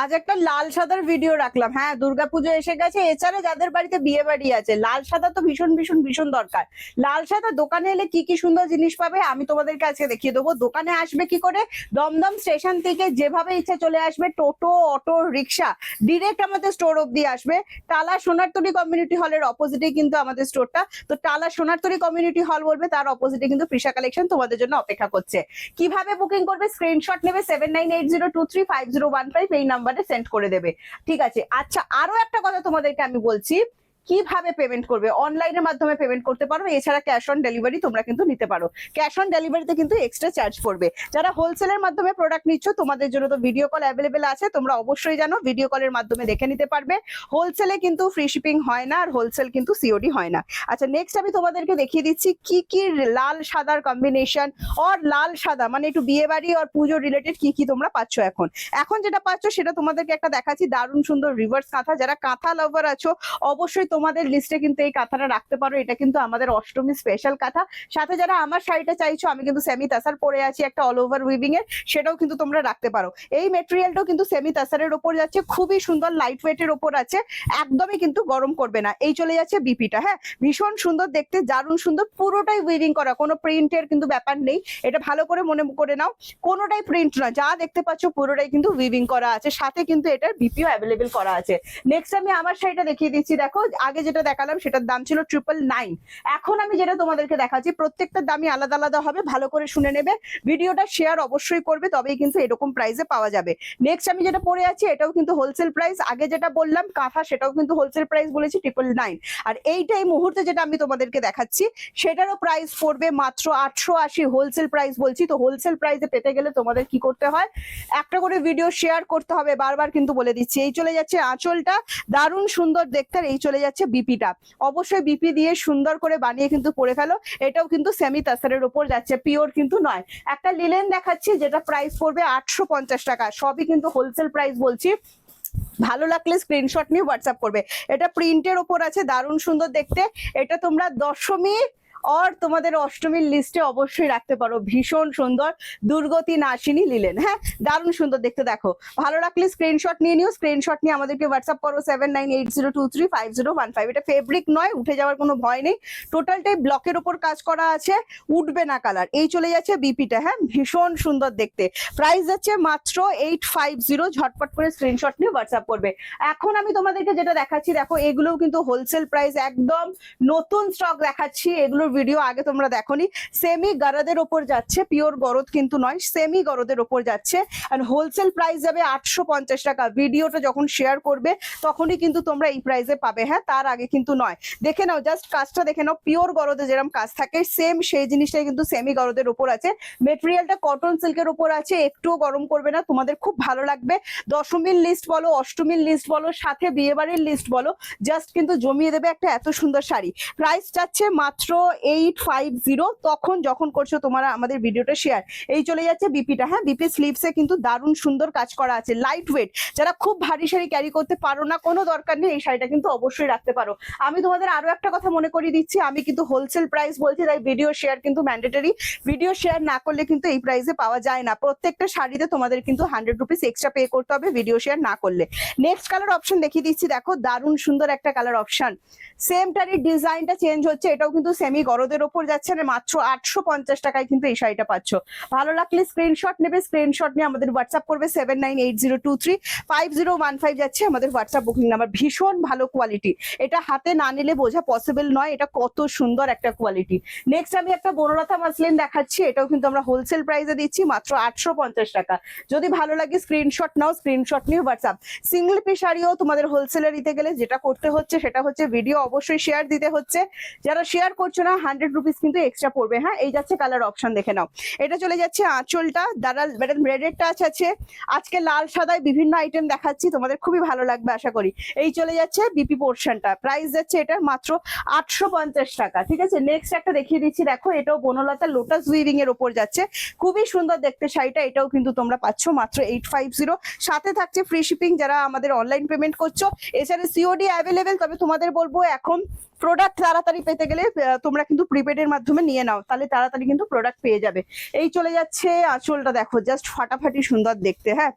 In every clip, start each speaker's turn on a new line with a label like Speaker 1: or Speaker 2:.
Speaker 1: আজ একটা লাল সাদার ভিডিও রাখলাম। হ্যাঁ দুর্গাপুজো এসে গেছে। এছাড়া যাদের বাড়িতে বিয়ে বাড়ি আছে, লাল সাদা তো ভীষণ ভীষণ ভীষণ দরকার। লাল সাদা দোকানে এলে কি কি সুন্দর জিনিস পাবে, আমি তোমাদেরকে আজকে দেখিয়ে দেবো। দোকানে আসবে কি করে? দমদম স্টেশন থেকে যেভাবে ইচ্ছে চলে আসবে, টোটো, অটো, রিক্সা ডিরেক্ট আমাদের স্টোর অব্দি আসবে। টালা সোনারতলি কমিউনিটি হলের অপোজিটে কিন্তু আমাদের স্টোরটা তো টালা সোনারতলি কমিউনিটি হল বলবে, তার অপোজিটে কিন্তু ফ্রিসা কালেকশন তোমাদের জন্য অপেক্ষা করছে। কীভাবে বুকিং করবে? স্ক্রিনশট নেবে seven nine eight zero two three five zero one five এই নাম্বারে সেন্ড করে দেবে। ঠিক আছে? আচ্ছা আরও একটা কথা তোমাদেরকে আমি বলছি। কীভাবে পেমেন্ট করবে? অনলাইনের মাধ্যমে পেমেন্ট করতে পারো, এছাড়া ক্যাশ অন ডেলিভারি তোমরা কিন্তু নিতে পারো। ক্যাশ অন ডেলিভারিতে কিন্তু এক্সট্রা চার্জ পড়বে। যারা হোলসেলের মাধ্যমে প্রোডাক্ট নিচ্ছ, তোমাদের জন্য তো ভিডিও কল অ্যাভেলেবেল আছে, তোমরা অবশ্যই জানো ভিডিও কলের মাধ্যমে দেখে নিতে পারবে। হোলসেলে কিন্তু ফ্রি শিপিং হয় না, আর হোলসেল কিন্তু সিওডি হয় না। আচ্ছা নেক্সট আমি তোমাদেরকে দেখিয়ে দিচ্ছি, কি কি লাল সাদার কম্বিনেশন অর লাল সাদা মানে একটু বিয়ে বাড়ি আর পুজো রিলেটেড কি কি তোমরা পাচ্ছ এখন? এখন যেটা পাচ্ছ, সেটা তোমাদেরকে একটা দেখাচ্ছি, দারুণ সুন্দর রিভার্স কাঁথা। যারা কাঁথা লাভার আছো, অবশ্যই তোমাদের লিস্টে কিন্তু এই কাঁথাটা রাখতে পারো, এটা কিন্তু আমাদের অষ্টমী স্পেশাল কাঁথা। সাথে যারা আমার শাড়িটা চাইছো, আমি কিন্তু সেমি তাসার পরে আছি একটা অল ওভার উইভিং এর সেটাও কিন্তু তোমরা রাখতে পারো। এই মেটেরিয়ালটাও কিন্তু সেমি তাসারের ওপর যাচ্ছে, খুবই সুন্দর লাইট ওয়েটের ওপর আছে, একদমই কিন্তু গরম করবে না। এই চলে যাচ্ছে বিপিটা হ্যাঁ? ভীষণ সুন্দর, দেখতে দারুণ সুন্দর, পুরোটাই উইভিং করা, কোনো প্রিন্টের কিন্তু ব্যাপার নেই। এটা ভালো করে মনে করে নাও, কোনোটাই প্রিন্ট না, যা দেখতে পাচ্ছ পুরোটাই কিন্তু উইভিং করা আছে, সাথে কিন্তু এটার বিপিও অ্যাভেলেবেল করা আছে। নেক্সট আমি আমার শাড়িটা দেখিয়ে দিচ্ছি, দেখো আগে যেটা দেখালাম সেটার দাম ছিল ট্রিপল নাইন এখন আমি যেটা তোমাদেরকে দেখাচ্ছি প্রত্যেকটার দামই আলাদা আলাদা হবে, ভালো করে শুনে নেবে। ভিডিওটা শেয়ার অবশ্যই করবে, তবেই কিন্তু এরকম প্রাইসে পাওয়া যাবে। নেক্সট আমি যেটা পরে আছি, এটাও কিন্তু হোলসেল প্রাইস আগে যেটা বললাম, কাঁথা, সেটাও কিন্তু হোলসেল প্রাইস বলেছি ট্রিপল নাইন আর এইটা এই মুহূর্তে যেটা আমি তোমাদেরকে দেখাচ্ছি, সেটারও প্রাইস পড়বে মাত্র আটশো আশি হোলসেল প্রাইস বলছি। তো হোলসেল প্রাইসে পেতে গেলে তোমাদের কি করতে হয়? একটা করে ভিডিও শেয়ার করতে হবে, বারবার কিন্তু বলে দিচ্ছি। এই চলে যাচ্ছে আঁচলটা। দারুণ সুন্দর দেখতে এই চলে যাচ্ছে বিপিটা অবশ্যই বিপি দিয়ে সুন্দর করে বানিয়ে কিন্তু পরে ফেলো। এটাও কিন্তু সেমি তাসারের উপর যাচ্ছে পিওর কিন্তু নয়। একটা লিলেন দেখাচ্ছি, যেটা প্রাইস পড়বে আটশো পঞ্চাশ টাকা। সবই কিন্তু হোলসেল প্রাইস বলছি। ভালো লাগলে স্ক্রিনশট নিয়ে হোয়াটসঅ্যাপ করবে। এটা প্রিন্টের ওপর আছে, দারুণ সুন্দর দেখতে। এটা তোমরা দশমী আর তোমাদের অষ্টমীর লিস্টে অবশ্যই রাখতে পারো ভীষণ সুন্দর দুর্গতি নাশিনী লিলেন। হ্যাঁ দারুণ সুন্দর দেখতে দেখো। ভালো রাখলে স্ক্রিনশট নিয়ে নিও স্ক্রিনশট নিয়ে আমাদেরকে হোয়াটসঅ্যাপ করো seven nine eight zero two three five zero one five এটা ফেব্রিক নয়, উঠে যাওয়ার কোনো ভয় নেই। টোটালটাই ব্লকের ওপর কাজ করা আছে, উঠবে না কালার এই চলে যাচ্ছে বিপিটা হ্যাঁ ভীষণ সুন্দর দেখতে। প্রাইস যাচ্ছে মাত্র এইট ফাইভ জিরো ঝটপট করে স্ক্রিনশট নিয়ে হোয়াটসঅ্যাপ করবে। এখন আমি তোমাদেরকে যেটা দেখাচ্ছি, দেখো, এগুলোও কিন্তু হোলসেল প্রাইস একদম নতুন স্টক দেখাচ্ছি, এগুলোর ভিডিও আগে তোমরা দেখোনি। সেমি গরদের ওপর যাচ্ছে পিওর গরদ কিন্তু নয় সেমি গরদের ওপর যাচ্ছে। অ্যান্ড হোলসেল প্রাইস যাবে আটশো পঞ্চাশ টাকা। ভিডিওটা যখন শেয়ার করবে, তখনই কিন্তু তোমরা এই প্রাইসে পাবে। হ্যাঁ তার আগে কিন্তু নয়। দেখে নাও জাস্ট কাজটা দেখে নাও। পিওর গরদে যেরকম কাজ থাকে সেম সেই জিনিসটাই কিন্তু সেমি গরদের ওপর আছে। মেটেরিয়ালটা কটন সিল্কের ওপর আছে। একটুও গরম করবে না। তোমাদের খুব ভালো লাগবে। দশমীর লিস্ট বলো, অষ্টমীর লিস্ট বলো, সাথে বিয়েবাড়ির লিস্ট বলো জাস্ট কিন্তু জমিয়ে দেবে একটা এত সুন্দর শাড়ি। প্রাইস যাচ্ছে মাত্র এইট ফাইভ জিরো তখন যখন করছ তোমরা আমাদের ভিডিওটা শেয়ার এই চলে যাচ্ছে বিপিটা। হ্যাঁ বিপি স্লিভসে কিন্তু দারুণ সুন্দর কাজ করা আছে। লাইট ওয়েট যারা খুব ভারী শাড়ি ক্যারি করতে পারো না, কোনো দরকার নেই, এই শাড়িটা কিন্তু অবশ্যই রাখতে পারো। আমি তোমাদের আরও একটা কথা মনে করিয়ে দিচ্ছি, আমি কিন্তু হোলসেল প্রাইস বলছি, তাই ভিডিও শেয়ার কিন্তু ম্যান্ডেটারি ভিডিও শেয়ার না করলে কিন্তু এই প্রাইসে পাওয়া যায় না। প্রত্যেকটা শাড়িতে তোমাদের কিন্তু হান্ড্রেড রুপিস এক্সট্রা পে করতে হবে ভিডিও শেয়ার না করলে। নেক্সট কালার অপশন দেখিয়ে দিচ্ছি। দেখো, দারুণ সুন্দর একটা কালার অপশন সেমটারই ডিজাইনটা চেঞ্জ হচ্ছে, এটাও কিন্তু সেমি গরদের ওপর যাচ্ছে না মাত্র আটশো পঞ্চাশ টাকায় কিন্তু এই শাড়িটা পাচ্ছ। ভালো লাগলে স্ক্রিনশট নেবে স্ক্রিনশট নিয়ে আমাদের হোয়াটসঅ্যাপ করবে seven nine eight zero two three five zero one five যাচ্ছে আমাদের হোয়াটসঅ্যাপ বুকিং নাম্বার ভীষণ ভালো কোয়ালিটি এটা হাতে না নিলে বোঝা পসিবল নয়, এটা কত সুন্দর একটা কোয়ালিটি নেক্সট আমি একটা বনলতা মাসলিন দেখাচ্ছি, এটাও কিন্তু আমরা হোলসেল প্রাইসে দিচ্ছি, মাত্র আটশো পঞ্চাশ টাকা। যদি ভালো লাগে স্ক্রিনশট নাও স্ক্রিনশট নিয়ে হোয়াটসঅ্যাপ সিঙ্গেল পিস শাড়িও তোমাদের হোলসেলে দিতে গেলে যেটা করতে হচ্ছে সেটা হচ্ছে ভিডিও অবশ্যই শেয়ার দিতে হচ্ছে। যারা শেয়ার করছ না হান্ড্রেড রুপিস কিন্তু এক্সট্রা পড়বে হ্যাঁ? এই যাচ্ছে কালার অপশন দেখে নাও। এটা চলে যাচ্ছে আঁচলটা। দাঁড়া রেডের টাচ আছে। আজকে লাল সাদায় বিভিন্ন আইটেম দেখাচ্ছি, তোমাদের খুবই ভালো লাগবে, আশা করি। এই চলে যাচ্ছে বিপি পোর্শনটা প্রাইস যাচ্ছে এটা মাত্র আটশো পঞ্চাশ টাকা, ঠিক আছে? নেক্সট একটা দেখিয়ে দিচ্ছি। দেখো, এটাও বনলতা লোটাস উইভিং এর ওপর যাচ্ছে। খুবই সুন্দর দেখতে শাড়িটা, এটাও কিন্তু তোমরা পাচ্ছ মাত্র এইট ফাইভ জিরো সাথে থাকছে ফ্রি শিপিং যারা আমাদের অনলাইন পেমেন্ট করছ। এছাড়া সিওডি অ্যাভেলেবেল তবে তোমাদের বলব এখন প্রোডাক্ট তাড়াতাড়ি পেতে গেলে তোমরা তোমরা কিন্তু প্রিপেডের মাধ্যমে নিয়ে নাও, তাহলে তাড়াতাড়ি কিন্তু প্রোডাক্ট পেয়ে যাবে। এই চলে যাচ্ছে আঁচলটা দেখো জাস্ট ফাটাফাটি সুন্দর দেখতে হ্যাঁ?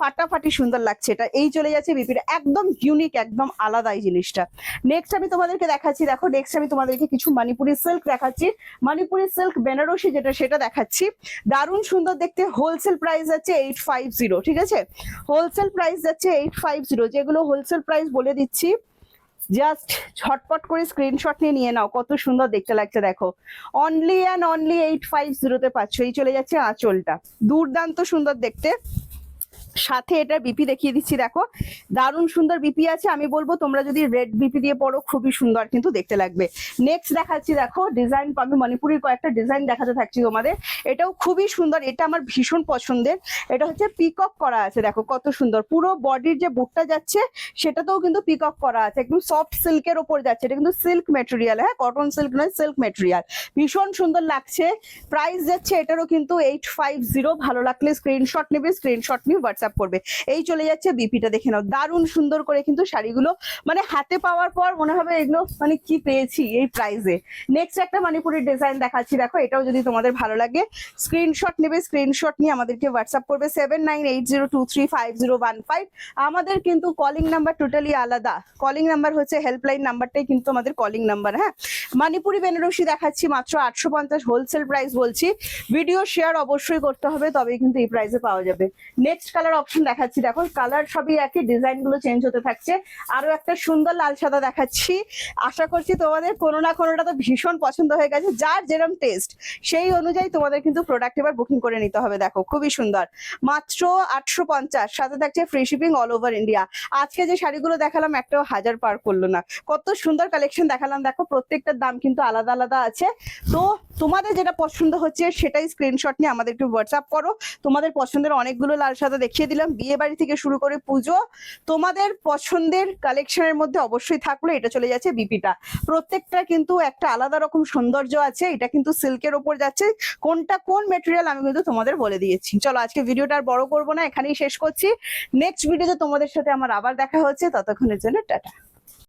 Speaker 1: ফাটাফাটি সুন্দর লাগছে এটা। এই চলে যাচ্ছে বিপির একদম ইউনিক একদম আলাদা এই জিনিসটা। নেক্সট আমি তোমাদেরকে দেখাচ্ছি, দেখো নেক্সট আমি তোমাদেরকে কিছু মণিপুরি সিল্ক দেখাচ্ছি। মণিপুরি সিল্ক বেনারসি যেটা, সেটা দেখাচ্ছি। দারুণ সুন্দর দেখতে হোলসেল প্রাইস আছে এইট ফাইভ জিরো ঠিক আছে? হোলসেল প্রাইস যাচ্ছে এইট ফাইভ জিরো যেগুলো হোলসেল প্রাইস বলে দিচ্ছি। জাস্ট ঝটপট করে স্ক্রিনশট নিয়ে নিয়ে নাও। কত সুন্দর দেখতে লাগছে, দেখো। Only and only eight five জিরোতে পাচ্ছ। এই চলে যাচ্ছে আঁচলটা। দুর্দান্ত সুন্দর দেখতে। সাথে এটা বিপি দেখিয়ে দিচ্ছি, দেখো। দারুণ সুন্দর বিপি আছে, আমি বলব তোমরা যদি রেড বিপি দিয়ে পড়ো, খুবই সুন্দর কিন্তু দেখতে লাগবে। নেক্সট দেখাচ্ছি, দেখো ডিজাইন আমি মণিপুরের কয়েকটা ডিজাইন দেখাতে থাকছি তোমাদের। এটাও খুবই সুন্দর, এটা আমার ভীষণ পছন্দের। এটা হচ্ছে পিকক করা আছে, দেখো, কত সুন্দর। পুরো বডির যে বুটটা যাচ্ছে, সেটাতেও কিন্তু পিকক করা আছে। একদম সফট সিল্কের ওপর যাচ্ছে, এটা কিন্তু সিল্ক মেটেরিয়াল হ্যাঁ কটন সিল্ক নয় সিল্ক মেটেরিয়াল ভীষণ সুন্দর লাগছে। প্রাইস যাচ্ছে, এটারও কিন্তু এইট ফাইভ জিরো ভালো লাগলে স্ক্রিনশট নেবে স্ক্রিনশট নিয়ে হোয়াটসঅ্যাপ করবে। এই চলে যাচ্ছে বিপিটা, দেখে নাও। দারুণ সুন্দর করে কিন্তু শাড়িগুলো মানে হাতে পাওয়ার পর মনে হবে এগুলো মানে কি পেয়েছি এই প্রাইসে নেক্সট একটা মণিপুরের ডিজাইন দেখাচ্ছি। দেখো, এটাও যদি তোমাদের ভালো লাগে স্ক্রিনশট নেবে স্ক্রিনশট নিয়ে আমাদেরকে হোয়াটসঅ্যাপ করবে seven nine eight zero two three five zero one five আমাদের কিন্তু কলিং নাম্বার টোটালি আলাদা। কলিং নাম্বার হচ্ছে হেল্পলাইন নাম্বারটাই কিন্তু আমাদের কলিং নাম্বার হ্যাঁ? মণিপুরি, বেনারসি দেখাচ্ছি, মাত্র আটশো পঞ্চাশ হোলসেল প্রাইস বলছি। ভিডিও শেয়ার অবশ্যই করতে হবে, তবেই কিন্তু এই প্রাইসে পাওয়া যাবে। নেক্সট কালার অপশন দেখাচ্ছি। দেখো, কালার সবই একই ডিজাইনগুলো চেঞ্জ হতে থাকছে। আরও একটা সুন্দর লাল সাদা দেখাচ্ছি। আশা করছি তোমাদের কোনো না কোনোটা তো ভীষণ পছন্দ হয়ে গেছে। যার যেরম টেস্ট সেই অনুযায়ী তোমাদের কিন্তু প্রোডাক্ট এবার বুকিং করে নিতে হবে। দেখো, খুবই সুন্দর। মাত্র আটশো পঞ্চাশ, সাথে থাকছে free shipping all over India আজকে যে শাড়িগুলো দেখালাম, একটাও হাজার পার করল না। কত সুন্দর কালেকশন দেখালাম। দেখো, প্রত্যেকটার দাম কিন্তু আলাদা আলাদা আছে। তো তোমাদের যেটা পছন্দ হচ্ছে, সেটাই স্ক্রিনশট নিয়ে আমাদেরকে হোয়াটসঅ্যাপ করো। তোমাদের পছন্দের অনেকগুলো লাল সাদা দেখিয়ে দিলাম। বিয়ে বাড়ি থেকে শুরু করে পুজো, তোমাদের পছন্দের কালেকশনের মধ্যে অবশ্যই থাকল। এটা চলে যাচ্ছে বিপিটা। প্রত্যেকটা কিন্তু একটা আলাদা রকম সৌন্দর্য আছে। এটা কিন্তু সিল্কের ওপর যাচ্ছে। কোনটা কোন মেটেরিয়াল আমি কিন্তু তোমাদের বলে দিয়েছি। চলো আজকে ভিডিওটা আর বড় করব না, এখানেই শেষ করছি। নেক্সট ভিডিওতে তোমাদের সাথে আমার আবার দেখা হচ্ছে। ততক্ষণের জন্য টাটা।